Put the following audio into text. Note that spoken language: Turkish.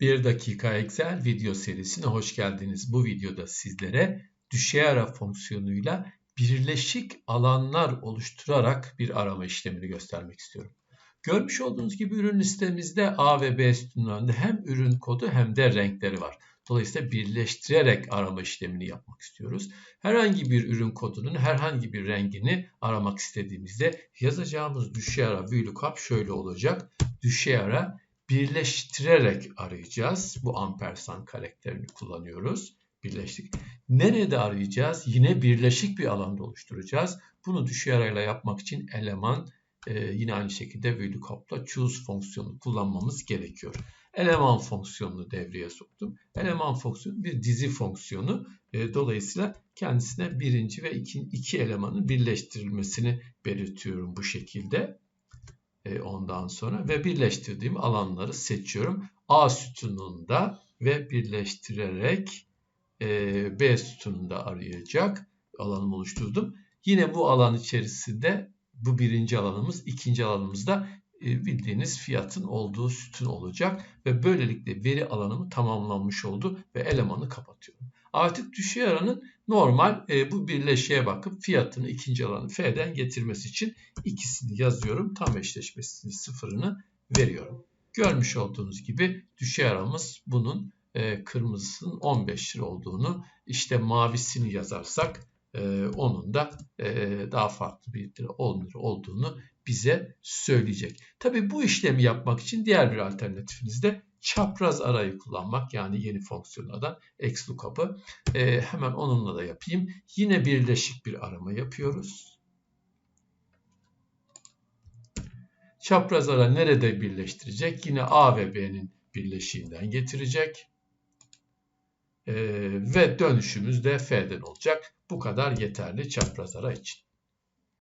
1 dakika Excel video serisine hoş geldiniz. Bu videoda sizlere düşey ara fonksiyonuyla birleşik alanlar oluşturarak bir arama işlemini göstermek istiyorum. Görmüş olduğunuz gibi ürün listemizde A ve B sütunlarında hem ürün kodu hem de renkleri var. Dolayısıyla birleştirerek arama işlemini yapmak istiyoruz. Herhangi bir ürün kodunun herhangi bir rengini aramak istediğimizde yazacağımız düşey ara VLOOKUP şöyle olacak. Düşey ara birleştirerek arayacağız. Bu ampersand karakterini kullanıyoruz. Birleştik. Nerede arayacağız? Yine birleşik bir alanda oluşturacağız. Bunu düşey arayla yapmak için eleman e, yine aynı şekilde VLOOKUP'la choose fonksiyonu kullanmamız gerekiyor. Eleman fonksiyonunu devreye soktum. Eleman fonksiyonu bir dizi fonksiyonu. E, dolayısıyla kendisine birinci ve iki, iki elemanın birleştirilmesini belirtiyorum bu şekilde. Ondan sonra ve birleştirdiğim alanları seçiyorum. A sütununda ve birleştirerek e, B sütununda arayacak alanımı oluşturdum. Yine bu alan içerisinde bu birinci alanımız, ikinci alanımızda e, bildiğiniz fiyatın olduğu sütun olacak ve böylelikle veri alanımı tamamlanmış oldu ve elemanı kapatıyorum. Artık düşey aranın normal e, bu birleşeye bakıp fiyatını ikinci alanı F'den getirmesi için ikisini yazıyorum. Tam eşleşmesini sıfırını veriyorum. Görmüş olduğunuz gibi düşey aramız bunun e, kırmızısının 15 lira olduğunu işte mavisini yazarsak e, onun da e, daha farklı bir lira 10 lira olduğunu bize söyleyecek. Tabi bu işlemi yapmak için diğer bir alternatifiniz de çapraz arayı kullanmak yani yeni fonksiyonlardan XLOOKUP'ı e, hemen onunla da yapayım. Yine birleşik bir arama yapıyoruz. Çapraz ara nerede birleştirecek? Yine A ve B'nin birleşiğinden getirecek. Ee, ve dönüşümüz de F'den olacak. Bu kadar yeterli çapraz ara için.